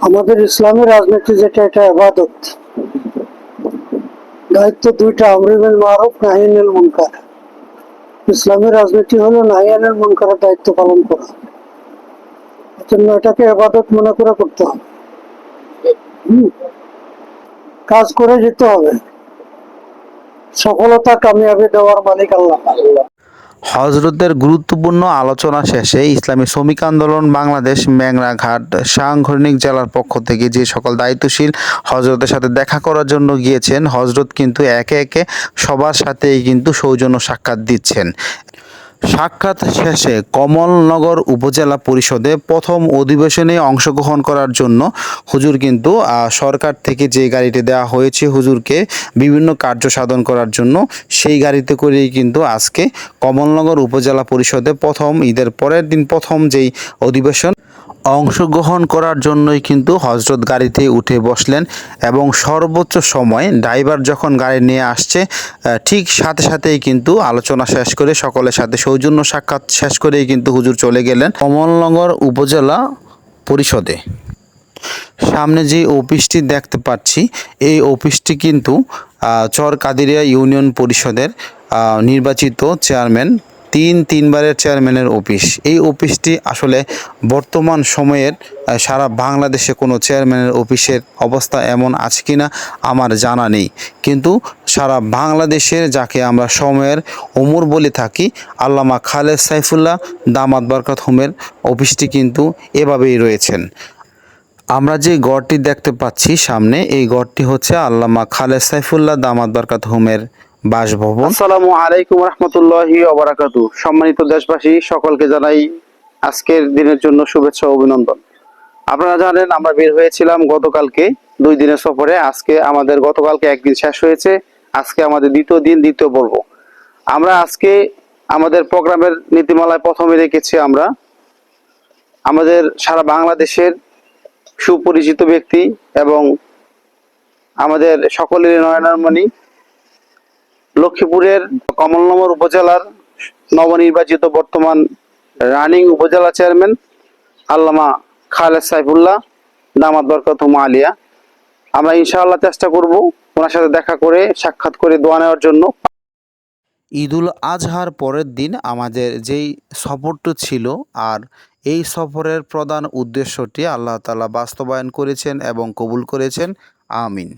আমাদের ইসলামী রাজনীতি যেটা, এটা আবাদত। দায়িত্ব দুইটা আমরিবেল মারুফ নাহিনুল মুনকার। ইসলামী রাজনীতি হলো নাহিয়ানুল মুনকারের দায়িত্ব পালন করা। এজন্য এটাকে আবাদত মনে করে করতে হবে। কাজ করে যেতে হবে। সফলতা কামিয়াবি দেওয়ার মালিক আল্লাহ আল্লাহ। হজরতের গুরুত্বপূর্ণ আলোচনা শেষে ইসলামী শ্রমিক আন্দোলন বাংলাদেশ ম্যাংরাঘাট সাংগঠনিক জেলার পক্ষ থেকে যে সকল দায়িত্বশীল হজরতের সাথে দেখা করার জন্য গিয়েছেন, হজরত কিন্তু একে একে সবার সাথেই কিন্তু সৌজন্য সাক্ষাৎ দিচ্ছেন। সাক্ষাৎ শেষে কমলনগর উপজেলা পরিষদে প্রথম অধিবেশনে অংশগ্রহণ করার জন্য হুজুর কিন্তু সরকার থেকে যে গাড়িটি দেওয়া হয়েছে হুজুরকে বিভিন্ন কার্য সাধন করার জন্য, সেই গাড়িতে করেই কিন্তু আজকে কমলনগর উপজেলা পরিষদে প্রথম ঈদের পরের দিন প্রথম যেই অধিবেশন অংশগ্রহণ করার জন্যই কিন্তু হজরত গাড়িতে উঠে বসলেন এবং সর্বোচ্চ সময় ড্রাইভার যখন গাড়ি নিয়ে আসছে ঠিক সাথে সাথেই কিন্তু আলোচনা শেষ করে সকলের সাথে সৌজন্য সাক্ষাৎ শেষ করেই কিন্তু হুজুর চলে গেলেন কমলনগর উপজেলা পরিষদে। সামনে যে অফিসটি দেখতে পাচ্ছি, এই অফিসটি কিন্তু চর কাদিরিয়া ইউনিয়ন পরিষদের নির্বাচিত চেয়ারম্যান তিন তিনবারের চেয়ারম্যানের অফিস। এই অফিসটি আসলে বর্তমান সময়ের সারা বাংলাদেশে কোনো চেয়ারম্যানের অফিসের অবস্থা এমন আছে কি না আমার জানা নেই। কিন্তু সারা বাংলাদেশের যাকে আমরা সময়ের ওমর বলে থাকি, আল্লামা খালেদ সাইফুল্লাহ দামাত বরকত হোমের অফিসটি কিন্তু এভাবেই রয়েছেন। আমরা যে গড়টি দেখতে পাচ্ছি সামনে, এই গড়টি হচ্ছে আল্লামা খালেদ সাইফুল্লাহ দামাত বরকাত হোমের বাসভবন। আসসালামু আলাইকুম রহমতুল্লাহি ওবারাকাতু সম্মানিত দেশবাসী, সকলকে জানাই আজকের দিনের জন্য শুভেচ্ছা অভিনন্দন। আপনারা জানেন, আমরা বের হয়েছিলাম গতকালকে, দুই দিনের সফরে। আজকে আমাদের গতকালকে একদিন শেষ হয়েছে। আজকে আমাদের দ্বিতীয় দিন, দ্বিতীয় পর্ব। আমরা আজকে আমাদের প্রোগ্রামের নীতিমালায় প্রথমে রেখেছি আমরা আমাদের সারা বাংলাদেশের সুপরিচিত ব্যক্তি এবং আমাদের সকলের নয়নারমণি লক্ষ্মীপুরের কমলনগর উপজেলার নবনির্বাচিত বর্তমান রানিং উপজেলা চেয়ারম্যান আল্লামা খালেদ সাইফুল্লাহ, দামাত বরকত আলিয়া। আমরা ইনশাআল্লাহ চেষ্টা করব ওনার সাথে দেখা করে সাক্ষাৎ করে দোয়া নেওয়ার জন্য। ঈদুল আজহার পরের দিন আমাদের যেই সফরটি ছিল আর এই সফরের প্রধান উদ্দেশ্যটি আল্লাহ তালা বাস্তবায়ন করেছেন এবং কবুল করেছেন। আমিন।